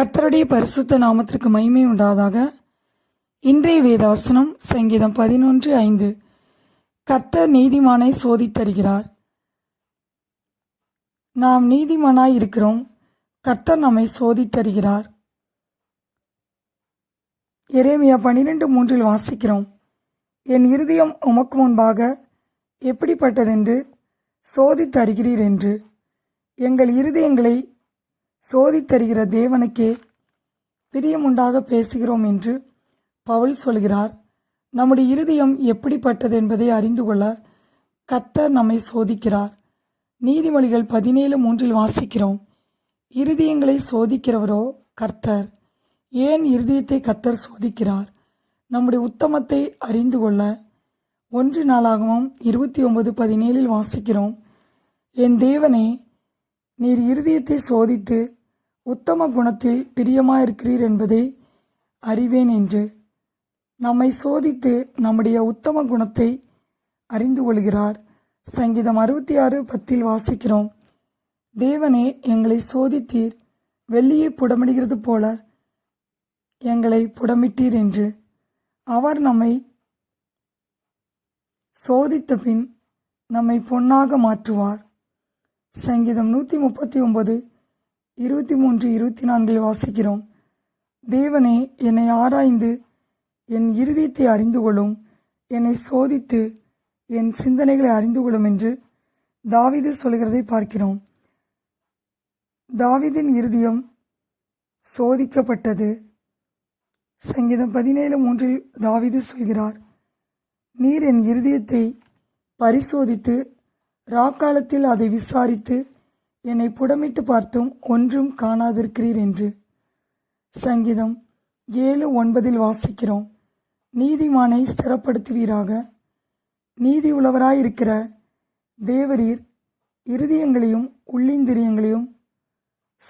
கர்த்தருடைய பரிசுத்த நாமத்திற்கு மகிமை உண்டாதாக. இன்றைய வேதாசனம் சங்கீதம் பதினொன்று ஐந்து. கர்த்தர் நீதிமானை சோதித்தருகிறார் நாம் நீதிமானாய் இருக்கிறோம். கர்த்தர் நம்மை சோதித்தருகிறார் எரேமியா பன்னிரெண்டு மூன்றில் வாசிக்கிறோம். என் இருதயம் உமக்கு முன்பாக எப்படிப்பட்டதென்று சோதித்தருகிறீர் என்று. எங்கள் இருதயங்களை சோதித்தருகிற தேவனுக்கே பிரியமுண்டாக பேசுகிறோம் என்று பவுல் சொல்கிறார். நம்முடைய இருதயம் எப்படிப்பட்டது என்பதை அறிந்து கொள்ள கத்தர் நம்மை சோதிக்கிறார். நீதிமொழிகள் பதினேழு மூன்றில் வாசிக்கிறோம். இருதயங்களை சோதிக்கிறவரோ கர்த்தர்? ஏன் இருதயத்தை கத்தர் சோதிக்கிறார்? நம்முடைய உத்தமத்தை அறிந்து கொள்ள ஒன்று நாளாகவும் இருபத்தி ஒன்பது பதினேழில் வாசிக்கிறோம். என் தேவனே நீர் இருதயத்தை சோதித்து உத்தம குணத்தில் பிரியமாயிருக்கிறீர் என்பதை அறிவேன் என்று நம்மை சோதித்து நம்முடைய உத்தம குணத்தை அறிந்து கொள்கிறார். சங்கீதம் அறுபத்தி ஆறு பத்தில் வாசிக்கிறோம். தேவனே எங்களை சோதித்தீர். வெள்ளியை புடமிடுகிறது போல எங்களை புடமிட்டீர் என்று. அவர் நம்மை சோதித்த பின் நம்மை பொன்னாக மாற்றுவார். சங்கீதம் நூற்றி முப்பத்தி ஒன்பது இருபத்தி மூன்று இருபத்தி நான்கில் வாசிக்கிறோம். தேவனே என்னை ஆராய்ந்து என் இருதயத்தை அறிந்து கொள்ளும் என்னை சோதித்து என் சிந்தனைகளை அறிந்து கொள்ளும் என்று தாவிது சொல்கிறதை பார்க்கிறோம். தாவிதின் இருதயம் சோதிக்கப்பட்டது. சங்கீதம் பதினேழு மூன்றில் தாவிது சொல்கிறார் நீர் என் இருதயத்தை பரிசோதித்து ராக்காலத்தில் அதை விசாரித்து என்னை புடமிட்டு பார்த்தும் ஒன்றும் காணாதிருக்கிறீர் என்று. சங்கீதம் ஏழு ஒன்பதில் வாசிக்கிறோம். நீதிமானை ஸ்திரப்படுத்துவீராக. நீதி உள்ளவராயிருக்கிற தேவரீர் இருதயங்களையும் உள்ளிந்திரியங்களையும்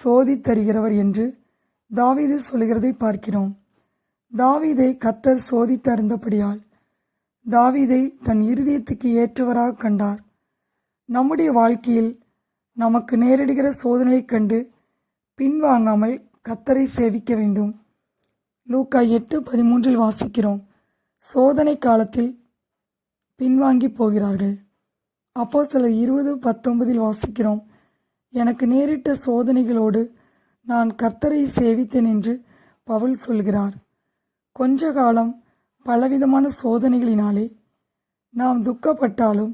சோதித்தருகிறவர் என்று தாவீது சொல்கிறதை பார்க்கிறோம். தாவீதை கத்தர் சோதித்தறிந்தபடியால் தாவீதை தன் இருதயத்துக்கு ஏற்றவராக கண்டார். நம்முடைய வாழ்க்கையில் நமக்கு நேரிடுகிற சோதனையைக் கண்டு பின்வாங்காமல் கத்தரை சேவிக்க வேண்டும். லூக்கா எட்டு பதிமூன்றில் வாசிக்கிறோம். சோதனை காலத்தில் பின்வாங்கி போகிறார்கள். அப்போ சிலர் இருபது பத்தொன்பதில் வாசிக்கிறோம். எனக்கு நேரிட்ட சோதனைகளோடு நான் கர்த்தரை சேவித்தேன் என்று பவுல் சொல்கிறார். கொஞ்ச காலம் பலவிதமான சோதனைகளினாலே நாம் துக்கப்பட்டாலும்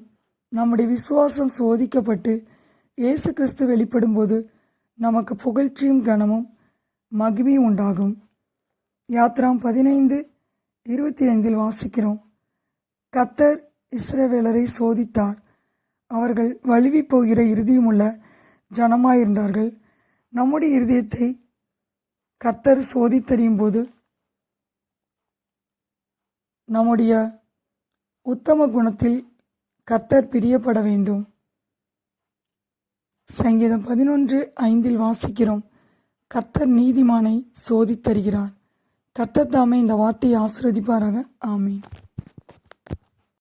நம்முடைய விசுவாசம் சோதிக்கப்பட்டு இயேசு கிறிஸ்து வெளிப்படும்போது நமக்கு புகழ்ச்சியும் கனமும் மகிமையும் உண்டாகும். யாத்ராம் பதினைந்து இருபத்தி ஐந்தில் வாசிக்கிறோம். கத்தர் இஸ்ரவேலரை சோதித்தார். அவர்கள் வழுவி போகிற இறுதியுமுள்ள ஜனமாயிருந்தார்கள். நம்முடைய இருதயத்தை கத்தர் சோதித்தறியும் போது நம்முடைய உத்தம குணத்தில் கத்தர் பிரியப்பட வேண்டும். சங்கீதம் பதினொன்று ஐந்தில் வாசிக்கிறோம். கர்த்தர் நீதிமானை சோதித்தருகிறார் கர்த்தர் தாமே இந்த வார்த்தையை ஆசிர்வதிப்பாராக. ஆமீன்.